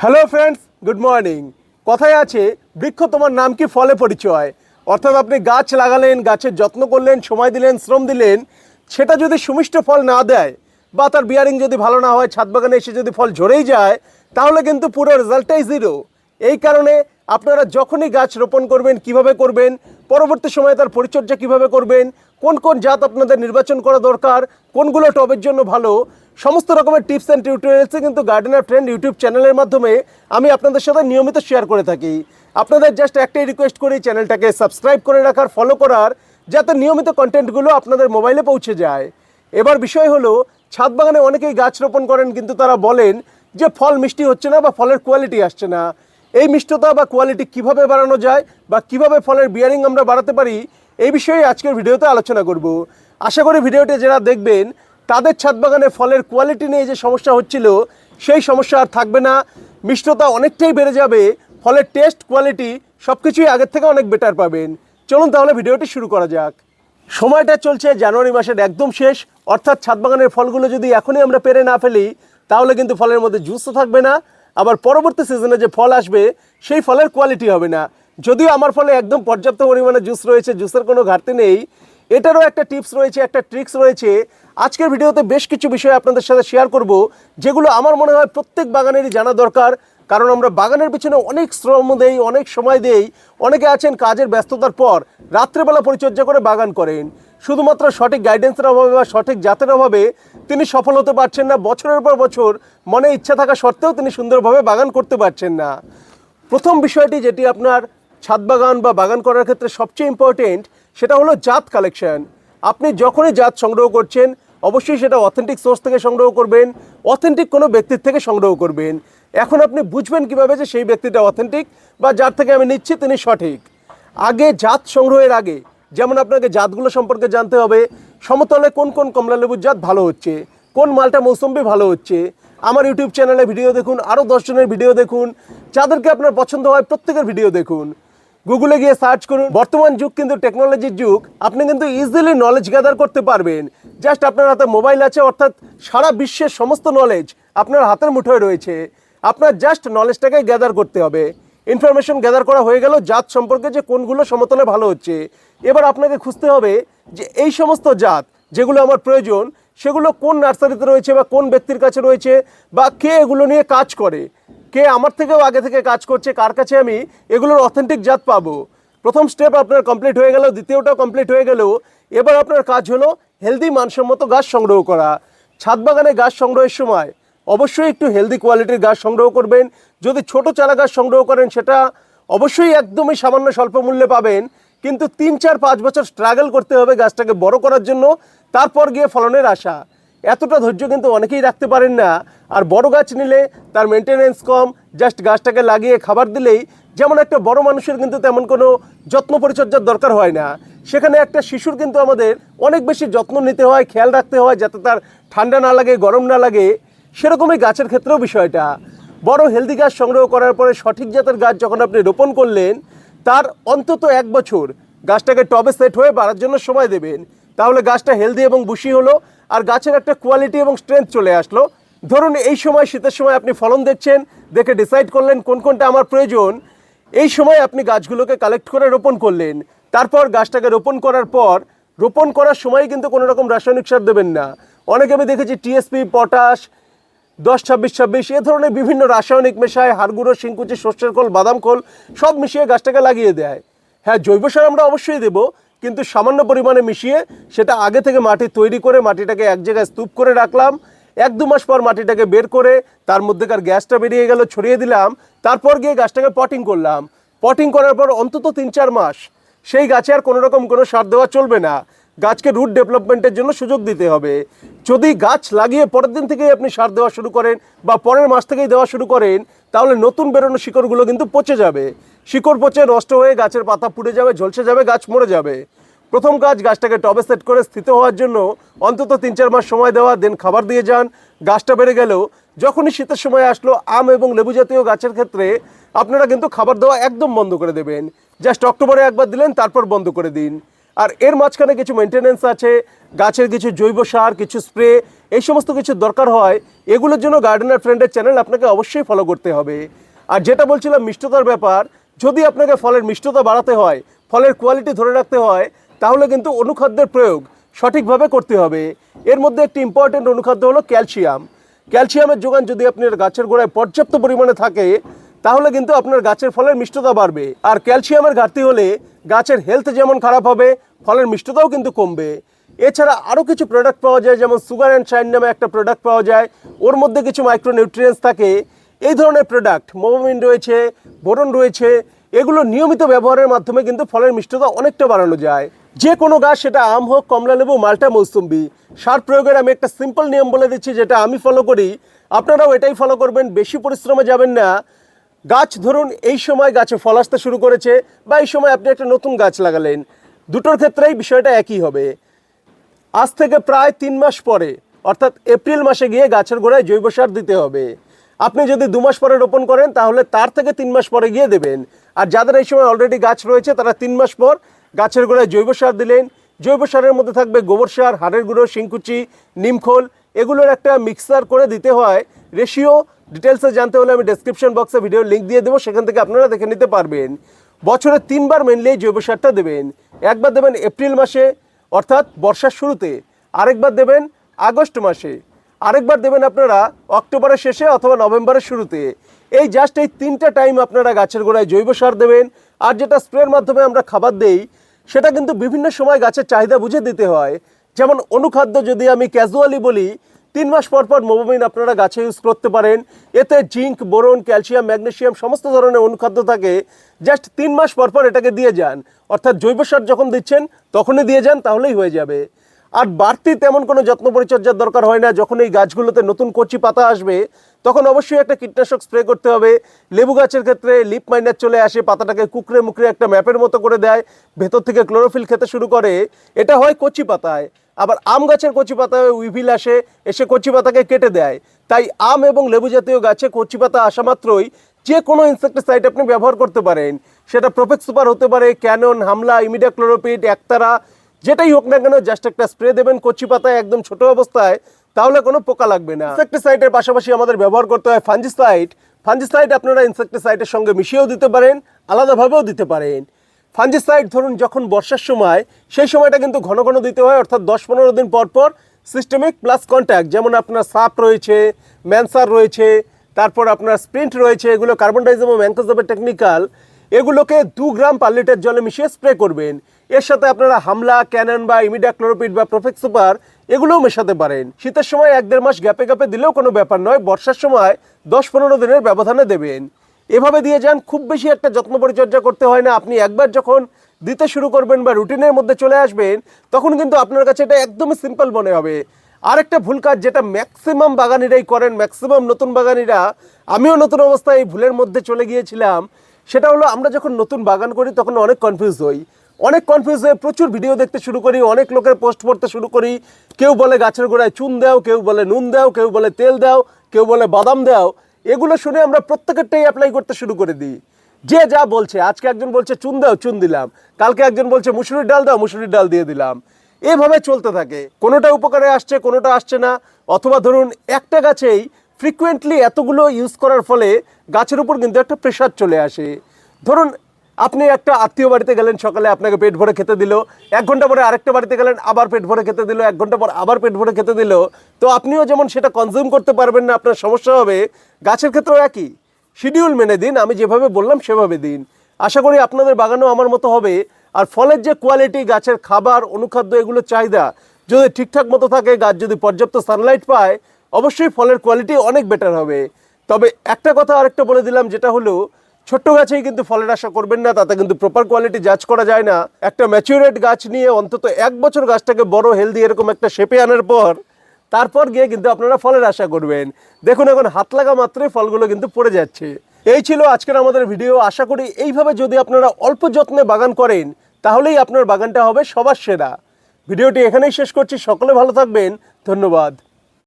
Hello friends good morning কথায় আছে, বৃক্ষ তোমার নাম কি? ফলে পরিচয়। অর্থাৎ আপনি গাছ লাগালেন, গাছের যত্ন করলেন, সময় দিলেন, শ্রম দিলেন। সেটা যদি সুমিষ্ট ফল না দেয় বা তার বিয়ারিং যদি ভালো না হয়, ছাদ বাগানে এসে যদি ফল ঝরেই যায়, তাহলে কিন্তু পুরো রেজাল্টটাই জিরো এই কারণে আপনারা যখনই গাছ রোপণ করবেন, কীভাবে করবেন, পরবর্তী সময়ে তার পরিচর্যা কীভাবে করবেন, কোন কোন জাত আপনাদের নির্বাচন করা দরকার, কোনগুলো টবের জন্য ভালো সমস্ত রকমের টিপস অ্যান্ড টিউটোরিয়ালসে কিন্তু গার্ডেন অফ ট্রেন্ড ইউটিউব চ্যানেলের মাধ্যমে আমি আপনাদের সাথে নিয়মিত শেয়ার করে থাকি। আপনাদের জাস্ট একটাই রিকোয়েস্ট করি চ্যানেলটাকে সাবস্ক্রাইব করে রাখার ফলো করার, যাতে নিয়মিত কন্টেন্টগুলো আপনাদের মোবাইলে পৌঁছে যায়। এবার বিষয় হলো, ছাদ বাগানে অনেকেই গাছ রোপণ করেন, কিন্তু তারা বলেন যে ফল মিষ্টি হচ্ছে না বা ফলের কোয়ালিটি আসছে না। এই মিষ্টতা বা কোয়ালিটি কীভাবে বাড়ানো যায় বা কীভাবে ফলের বিয়ারিং আমরা বাড়াতে পারি, এই বিষয়ে আজকের ভিডিওতে আলোচনা করব। আশা করি ভিডিওটি যারা দেখবেন তাদের ছাদ বাগানে ফলের কোয়ালিটি নিয়ে যে সমস্যা হচ্ছিল, সেই সমস্যা আর থাকবে না। মিষ্টতা অনেকটাই বেড়ে যাবে। ফলের টেস্ট কোয়ালিটি সব কিছুই আগের থেকে অনেক বেটার পাবেন। চলুন তাহলে ভিডিওটি শুরু করা যাক। সময়টা চলছে জানুয়ারি মাসের একদম শেষ। অর্থাৎ ছাদ বাগানের ফলগুলো যদি এখনই আমরা পেরে না ফেলি, তাহলে কিন্তু ফলের মধ্যে জুসও থাকবে না। আবার পরবর্তী সিজনে যে ফল আসবে, সেই ফলের কোয়ালিটি হবে না। যদিও আমার ফলে একদম পর্যাপ্ত পরিমাণে জুস রয়েছে জুসের কোনো ঘাটতি নেই। এটারও একটা টিপস রয়েছে, একটা ট্রিক্স রয়েছে। আজকের ভিডিওতে বেশ কিছু বিষয় আপনাদের সাথে শেয়ার করব, যেগুলো আমার মনে হয় প্রত্যেক বাগানেরই জানা দরকার, কারণ আমরা বাগানের পিছনে অনেক শ্রম দেই, অনেক সময় দেই, অনেকে আছেন কাজের ব্যস্ততার পর রাত্রেবেলা পরিচর্যা করে বাগান করেন। শুধুমাত্র সঠিক গাইডেন্সের অভাবে বা সঠিক জাতের অভাবে তিনি সফল হতে পারছেন না, বছরের পর বছর মনে ইচ্ছা থাকা সত্ত্বেও তিনি সুন্দরভাবে বাগান করতে পারছেন না। প্রথম বিষয়টি যেটি আপনার ছাদ বাগান বা বাগান করার ক্ষেত্রে সবচেয়ে ইম্পর্টেন্ট সেটা হলো জাত কালেকশন আপনি যখনই জাত সংগ্রহ করছেন, অবশ্যই সেটা অথেন্টিক সোর্স থেকে সংগ্রহ করবেন অথেন্টিক কোনো ব্যক্তির থেকে সংগ্রহ করবেন। এখন আপনি বুঝবেন কীভাবে যে সেই ব্যক্তিটা অথেন্টিক বা যার থেকে আমি নিচ্ছি তিনি সঠিক। আগে জাত সংগ্রহের আগে, যেমন আপনাকে জাতগুলো সম্পর্কে জানতে হবে, সমতলে কোন কোন কমলা লেবুর জাত ভালো হচ্ছে, কোন মালটা মৌসুম্বি ভালো হচ্ছে। আমার ইউটিউব চ্যানেলে ভিডিও দেখুন আরও দশজনের ভিডিও দেখুন। যাদেরকে আপনার পছন্দ হয় প্রত্যেকের ভিডিও দেখুন। গুগলে গিয়ে সার্চ করুন। বর্তমান যুগ কিন্তু টেকনোলজির যুগ। আপনি কিন্তু ইজিলি নলেজ গ্যাদার করতে পারবেন। জাস্ট আপনার হাতে মোবাইল আছে, অর্থাৎ সারা বিশ্বের সমস্ত নলেজ আপনার হাতের মুঠোয় রয়েছে। আপনার জাস্ট নলেজটাকে গ্যাদার করতে হবে। ইনফরমেশন গ্যাদার করা হয়ে গেল, জাত সম্পর্কে যে কোনগুলো সমতলে ভালো হচ্ছে। এবার আপনাকে খুঁজতে হবে যে এই সমস্ত জাত যেগুলো আমার প্রয়োজন, সেগুলো কোন নার্সারিতে রয়েছে বা কোন ব্যক্তির কাছে রয়েছে বা কে এগুলো নিয়ে কাজ করে। কে আমার থেকেও আগে থেকে কাজ করছে, কার কাছে আমি, এগুলোর অথেন্টিক জাত পাবো। প্রথম স্টেপ আপনার কমপ্লিট হয়ে গেল, দ্বিতীয়টাও কমপ্লিট হয়ে গেল। এবার আপনার কাজ হলো হেলদি মানসম্মত গাছ সংগ্রহ করা। ছাদ বাগানে গাছ সংগ্রহের সময় অবশ্যই একটু হেলদি কোয়ালিটির গাছ সংগ্রহ করবেন। যদি ছোট চারা গাছ সংগ্রহ করেন, সেটা অবশ্যই একদমই সামান্য স্বল্প মূল্যে পাবেন। কিন্তু তিন, চার, পাঁচ বছর স্ট্রাগল করতে হবে গাছটাকে বড় করার জন্য। তারপর গিয়ে ফলনের আশা। এতটা ধৈর্য কিন্তু অনেকেই রাখতে পারেন না। আর বড় গাছ নিলে তার মেনটেনেন্স কম জাস্ট গাছটাকে লাগিয়ে খাবার দিলেই যেমন একটা বড় মানুষের কিন্তু তেমন কোনো যত্ন পরিচর্যার দরকার হয় না। সেখানে একটা শিশুর কিন্তু আমাদের অনেক বেশি যত্ন নিতে হয়, খেয়াল রাখতে হয় যাতে তার ঠান্ডা না লাগে, গরম না লাগে। সেরকমই গাছের ক্ষেত্রেও বিষয়টা। বড় হেলদি গাছ সংগ্রহ করার পরে সঠিক জাতের গাছ যখন আপনি রোপণ করলেন, তার অন্তত এক বছর গাছটাকে টবে সেট হয়ে বাড়ার জন্য সময় দেবেন। তাহলে গাছটা হেলদি এবং বুশি হলো, আর গাছের একটা কোয়ালিটি এবং স্ট্রেংথ চলে আসলো। ধরুন, এই সময় শীতের সময় আপনি ফলন দেখছেন, দেখে ডিসাইড করলেন কোন কোনটা আমার প্রয়োজন। এই সময় আপনি গাছগুলোকে কালেক্ট করে রোপণ করলেন। তারপর গাছটাকে রোপণ করার পর, রোপণ করার সময় কিন্তু কোনো রকম রাসায়নিক সার দেবেন না। অনেকে আমি দেখেছি টিএসপি পটাশ দশ, ছাব্বিশ ছাব্বিশ, এ ধরনের বিভিন্ন রাসায়নিক মেশায় হাড়গুঁড়ো শিংকুচি, সর্ষের খোল, বাদাম খোল, সব মিশিয়ে গাছটাকে লাগিয়ে দেয়। হ্যাঁ জৈব সার আমরা অবশ্যই দেবো কিন্তু সামান্য পরিমাণে মিশিয়ে সেটা আগে থেকে মাটি তৈরি করে মাটিটাকে এক জায়গায় স্তূপ করে রাখলাম। এক দু মাস পর মাটিটাকে বের করে তার মধ্যেকার গ্যাসটা বেরিয়ে গেল, ছড়িয়ে দিলাম। তারপর গিয়ে গাছটাকে পটিং করলাম। পটিং করার পর অন্তত তিন চার মাস সেই গাছে আর কোনো রকম কোনো সার দেওয়া চলবে না। গাছকে রুট ডেভেলপমেন্টের জন্য সুযোগ দিতে হবে। যদি গাছ লাগিয়ে পরের দিন থেকেই আপনি সার দেওয়া শুরু করেন বা পরের মাস থেকেই দেওয়া শুরু করেন তাহলে নতুন বেরোনো শিকড়গুলো কিন্তু পচে যাবে। শিকড় পচে নষ্ট হয়ে গাছের পাতা পুড়ে যাবে, ঝলসে যাবে, গাছ মরে যাবে। প্রথম কাজ গাছটাকে টবে সেট করে স্থিত হওয়ার জন্য অন্তত তিন চার মাস সময় দেওয়া, দেন খাবার দিয়ে যান। গাছটা বেড়ে গেলেও যখনই শীতের সময় আসলো, আম এবং লেবু জাতীয় গাছের ক্ষেত্রে আপনারা কিন্তু খাবার দেওয়া একদম বন্ধ করে দেবেন। জাস্ট অক্টোবরে একবার দিলেন, তারপর বন্ধ করে দিন। আর এর মাঝখানে কিছু মেনটেনেন্স আছে, গাছের কিছু জৈব সার, কিছু স্প্রে এই সমস্ত কিছু দরকার হয়, এগুলোর জন্য গার্ডেনার ফ্রেন্ডের চ্যানেল আপনাকে অবশ্যই ফলো করতে হবে। আর যেটা বলছিলাম মিষ্টতার ব্যাপার, যদি আপনাকে ফলের মিষ্টতা বাড়াতে হয়, ফলের কোয়ালিটি ধরে রাখতে হয়, তাহলে কিন্তু অনুখাদ্যের প্রয়োগ সঠিকভাবে করতে হবে। এর মধ্যে একটি ইম্পর্টেন্ট অনুখাদ্য হলো ক্যালসিয়াম ক্যালসিয়ামের যোগান যদি আপনার গাছের গোড়ায় পর্যাপ্ত পরিমাণে থাকে, তাহলে কিন্তু আপনার গাছের ফলের মিষ্টতা বাড়বে। আর ক্যালসিয়ামের ঘাটতি হলে গাছের হেলথ যেমন খারাপ হবে ফলের মিষ্টতাও কিন্তু কমবে। এছাড়া আরও কিছু প্রোডাক্ট পাওয়া যায়, যেমন সুগার অ্যান্ড শাইন নামে একটা প্রোডাক্ট পাওয়া যায়। ওর মধ্যে কিছু মাইক্রো মাইক্রোনিউট্রিয়েন্টস থাকে। এই ধরনের প্রোডাক্ট মোমোমিন রয়েছে, বোরন রয়েছে, এগুলো নিয়মিত ব্যবহারের মাধ্যমে কিন্তু ফলের মিষ্টতা অনেকটা বাড়ানো যায়। যে কোনো গাছ, সেটা আম হোক, কমলা লেবু, মালটা মৌসুম্বি। সার প্রয়োগের আমি একটা সিম্পল নিয়ম বলে দিচ্ছি, যেটা আমি ফলো করি। আপনারাও এটাই ফলো করবেন, বেশি পরিশ্রমে যাবেন না। গাছ ধরুন, এই সময় গাছে ফল আসতে শুরু করেছে, বা এই সময় আপনি একটা নতুন গাছ লাগালেন। দুটোর ক্ষেত্রেই বিষয়টা একই হবে। আজ থেকে প্রায় তিন মাস পরে, অর্থাৎ এপ্রিল মাসে গিয়ে গাছের গোড়ায় জৈব সার দিতে হবে। আপনি যদি দু মাস পরে রোপণ করেন, তাহলে তার থেকে তিন মাস পরে গিয়ে দেবেন। আর যাদের এই সময় অলরেডি গাছ রয়েছে, তারা তিন মাস পর গাছের গোড়ায় জৈব সার দিলেন। জৈব সারের মধ্যে থাকবে গোবর সার, হাড়ের গুঁড়ো, শিংকুচি নিমখোল এগুলোর একটা মিক্সার করে দিতে হয়। রেশিও ডিটেলসে জানতে হলে আমি ডেসক্রিপশন বক্সে ভিডিও লিঙ্ক দিয়ে দেবো। সেখান থেকে আপনারা দেখে নিতে পারবেন। বছরে তিনবার মেনলি জৈব সারটা দেবেন। একবার দেবেন এপ্রিল মাসে, অর্থাৎ বর্ষার শুরুতে। আরেকবার দেবেন আগস্ট মাসে। আরেকবার দেবেন আপনারা অক্টোবরের শেষে অথবা নভেম্বরের শুরুতে। এই জাস্ট এই তিনটা টাইম আপনারা গাছের গোড়ায় জৈব সার দেবেন। আর যেটা স্প্রের মাধ্যমে আমরা খাবার দেই, সেটা কিন্তু বিভিন্ন সময় গাছের চাহিদা বুঝে দিতে হয়। যেমন অনুখাদ্য যদি আমি ক্যাজুয়ালি বলি তিন মাস পর পর মোবামিন আপনারা গাছে ইউজ করতে পারেন। এতে জিঙ্ক, বোরন, ক্যালসিয়াম ম্যাগনেশিয়াম সমস্ত ধরনের অনুখাদ্য থাকে। জাস্ট তিন মাস পর পর এটাকে দিয়ে যান। অর্থাৎ জৈব সার যখন দিচ্ছেন, তখনই দিয়ে যান, তাহলেই হয়ে যাবে। আর বাড়তি তেমন কোনো যত্ন পরিচর্যার দরকার হয় না। যখন এই গাছগুলোতে নতুন কচি পাতা আসবে, তখন অবশ্যই একটা কীটনাশক স্প্রে করতে হবে। লেবু গাছের ক্ষেত্রে লিপ মাইনার চলে আসে, পাতাটাকে কুকড়ে মুকড়ে একটা ম্যাপের মতো করে দেয়, ভেতর থেকে ক্লোরোফিল খেতে শুরু করে। এটা হয় কচি পাতায়। আবার আম গাছের কচি পাতায় উইভিল আসে, এসে কচি পাতাকে কেটে দেয়। তাই আম এবং লেবু জাতীয় গাছে কচি পাতা আসা মাত্রই যে কোনো ইনসেক্টিসাইড আপনি ব্যবহার করতে পারেন। সেটা প্রোফেক্স সুপার হতে পারে ক্যানন হামলা ইমিডা ক্লোরোপিড একতারা যেটাই হোক না কেন জাস্ট একটা স্প্রে দেবেন কচি পাতায় একদম ছোট অবস্থায়, তাহলে কোনো পোকা লাগবে না। ইনসেক্টিসাইডের পাশাপাশি আমাদের ব্যবহার করতে হয় ফাঞ্জিসাইড ফাঞ্জিসাইড আপনারা ইনসেক্টিসাইডের সঙ্গে মিশিয়েও দিতে পারেন, আলাদাভাবেও দিতে পারেন। ফাঞ্জিসাইড ধরুন যখন বর্ষার সময়, সেই সময়টা কিন্তু ঘন ঘন দিতে হয়, অর্থাৎ দশ পনেরো দিন পর পর সিস্টেমিক প্লাস কন্ট্যাক্ট যেমন আপনার সাপ রয়েছে, ম্যানসার রয়েছে, তারপর আপনার স্প্রিন্ট রয়েছে, এগুলো কার্বন ডাইজম ও ম্যাঙ্কোজবের টেকনিক্যাল এগুলোকে দু গ্রাম পার লিটার জলে মিশিয়ে স্প্রে করবেন। এর সাথে আপনারা হামলা ক্যানন বা ইমিডা ক্লোরোপিড বা প্রোফেক্স সুপার এগুলোও মেশাতে পারেন। শীতের সময় এক দেড় মাস গ্যাপে গ্যাপে দিলেও কোনো ব্যাপার নয়, বর্ষার সময় দশ পনেরো দিনের ব্যবধানে দেবেন। এভাবে দিয়ে যান, খুব বেশি একটা যত্ন পরিচর্যা করতে হয় না। আপনি একবার যখন দিতে শুরু করবেন বা রুটিনের মধ্যে চলে আসবেন, তখন কিন্তু আপনার কাছে এটা একদমই সিম্পল মনে হবে। আরেকটা ভুল কাজ যেটা ম্যাক্সিমাম বাগানিরাই করেন ম্যাক্সিমাম নতুন বাগানিরা, আমিও নতুন অবস্থায় এই ভুলের মধ্যে চলে গিয়েছিলাম, সেটা হলো আমরা যখন নতুন বাগান করি, তখন অনেক কনফিউজ হই। অনেক কনফিউজ হয়ে প্রচুর ভিডিও দেখতে শুরু করি, অনেক লোকের পোস্ট পড়তে শুরু করি। কেউ বলে গাছের গোড়ায় চুন দাও, কেউ বলে নুন দাও, কেউ বলে তেল দাও, কেউ বলে বাদাম দাও। এগুলো শুনে আমরা প্রত্যেকেরটাই অ্যাপ্লাই করতে শুরু করে দিই। যে যা বলছে, আজকে একজন বলছে, চুন দাও, চুন দিলাম। কালকে একজন বলছে, মুসুরির ডাল দাও, মুসুরির ডাল দিয়ে দিলাম। এভাবে চলতে থাকে। কোনোটা উপকারে আসছে, কোনোটা আসছে না। অথবা ধরুন, একটা গাছেই ফ্রিকুয়েন্টলি এতগুলো ইউজ করার ফলে গাছের উপর কিন্তু একটা প্রেশার চলে আসে। ধরুন আপনি একটা আত্মীয় বাড়িতে গেলেন, সকালে আপনাকে পেট ভরে খেতে দিল, এক ঘণ্টা পরে আরেকটা বাড়িতে গেলেন, আবার পেট ভরে খেতে দিল, এক ঘণ্টা পর আবার পেট ভরে খেতে দিল, তো আপনিও যেমন সেটা কনজিউম করতে পারবেন না, আপনার সমস্যা হবে, গাছের ক্ষেত্রেও একই। শিডিউল মেনে দিন, আমি যেভাবে বললাম সেভাবে দিন। আশা করি আপনাদের বাগানও আমার মতো হবে, আর ফলের যে কোয়ালিটি গাছের খাবার, অনুখাদ্য, এগুলো চাহিদা, যদি ঠিকঠাক মতো থাকে, গাছ যদি পর্যাপ্ত সানলাইট পায়, অবশ্যই ফলের কোয়ালিটি অনেক বেটার হবে। তবে একটা কথা আরেকটা বলে দিলাম, যেটা হলো ছোট্ট গাছেই কিন্তু ফলের আশা করবেন না, তাতে কিন্তু প্রপার কোয়ালিটি জাজ করা যায় না। একটা ম্যাচিউরেট গাছ নিয়ে অন্তত এক বছর গাছটাকে বড় হেলদি এরকম একটা শেপে আনার পর, তারপর গিয়ে কিন্তু আপনারা ফলের আশা করবেন। দেখুন এখন হাত লাগা মাত্রই ফলগুলো কিন্তু পড়ে যাচ্ছে। এই ছিল আজকের আমাদের ভিডিও আশা করি এইভাবে যদি আপনারা অল্প যত্নে বাগান করেন, তাহলেই আপনার বাগানটা হবে সবার সেরা। ভিডিওটি এখানেই শেষ করছি। সকলে ভালো থাকবেন। ধন্যবাদ।